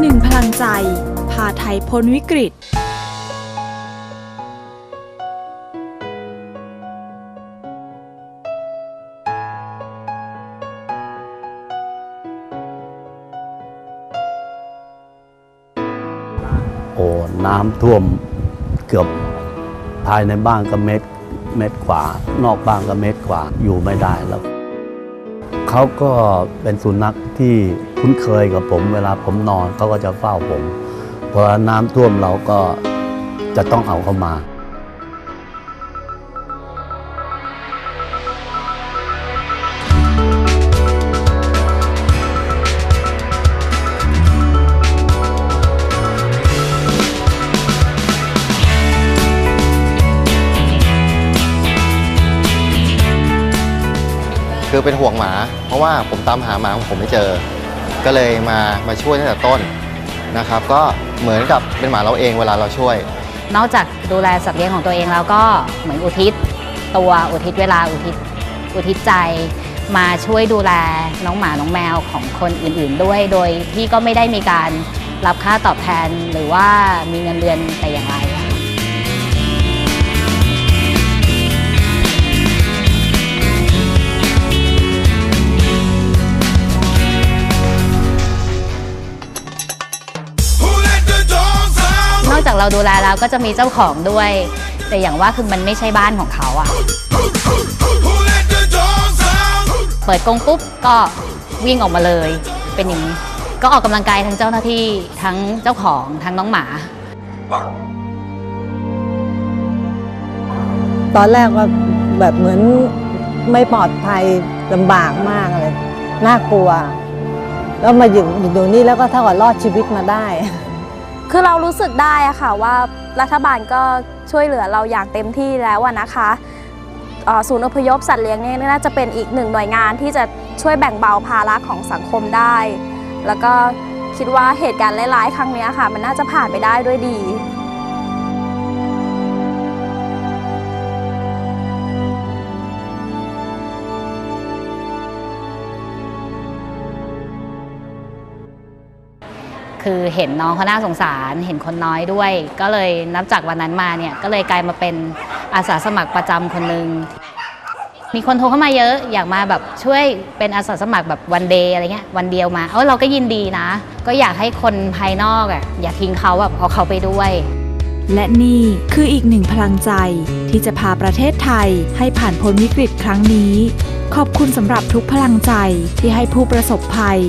หนึ่งพลังใจ พาไทยพ้นวิกฤตโอ้น้ำท่วมเกือบภายในบ้านก็เม็ดเม็ดกว่า นอกบ้านก็เม็ดกว่าอยู่ไม่ได้แล้ว เขาก็เป็นสุนัขที่คุ้นเคยกับผม เวลาผมนอนเขาก็จะเฝ้าผม พอน้ำท่วมเราก็จะต้องเอาเข้ามา คือเป็นห่วงหมา เพราะว่าผมตามหาหมาของผมไม่เจอ ก็เลยมามาช่วยตั้งแต่ต้นนะครับ ก็เหมือนกับเป็นหมาเราเองเวลาเราช่วย นอกจากดูแลสัตว์เลี้ยงของตัวเองแล้วก็เหมือนอุทิศตัวอุทิศเวลาอุทิศอุทิศใจมาช่วยดูแลน้องหมาน้องแมวของคนอื่น ๆ ด้วย โดยที่ก็ไม่ได้มีการรับค่าตอบแทนหรือว่ามีเงินเดือนแต่อย่างไร จากเราดูแลแล้วก็จะมีเจ้าของด้วย แต่อย่างว่าคือมันไม่ใช่บ้านของเขาอะเปิดกรงปุ๊บก็วิ่งออกมาเลย เป็นอย่างนี้ก็ออกกำลังกายทั้งเจ้าหน้าที่ทั้งเจ้าของทั้งน้องหมา ตอนแรกก็แบบเหมือนไม่ปลอดภัยลำบากมากเลยน่ากลัว แล้วมาอยู่อยู่นี่แล้วก็เท่ากับรอดชีวิตมาได้ คือเรารู้สึกได้อะค่ะว่ารัฐบาลก็ช่วยเหลือเราอย่างเต็มที่แล้วนะคะศูนย์อพยพสัตว์เลี้ยงนี่น่าจะเป็นอีกหนึ่งหน่วยงานที่จะช่วยแบ่งเบาภาระของสังคมได้ แล้วก็คิดว่าเหตุการณ์ร้ายๆ ครั้งนี้ค่ะ มันน่าจะผ่านไปได้ด้วยดี คือเห็นน้องเขาน่าสงสาร เห็นคนน้อยด้วย ก็เลยนับจากวันนั้นมาเนี่ยก็เลยกลายมาเป็นอาสาสมัครประจำคนหนึ่งมีคนโทรเข้ามาเยอะอยากมาแบบช่วยเป็นอาสาสมัครแบบวันเดย์อะไรเงี้ยวันเดียวมาเออเราก็ยินดีนะ ก็อยากให้คนภายนอกอะอย่าทิ้งเขาแบบเอาเขาไปด้วย และนี่คืออีกหนึ่งพลังใจที่จะพาประเทศไทยให้ผ่านพ้นวิกฤตครั้งนี้ ขอบคุณสำหรับทุกพลังใจที่ให้ผู้ประสบภัย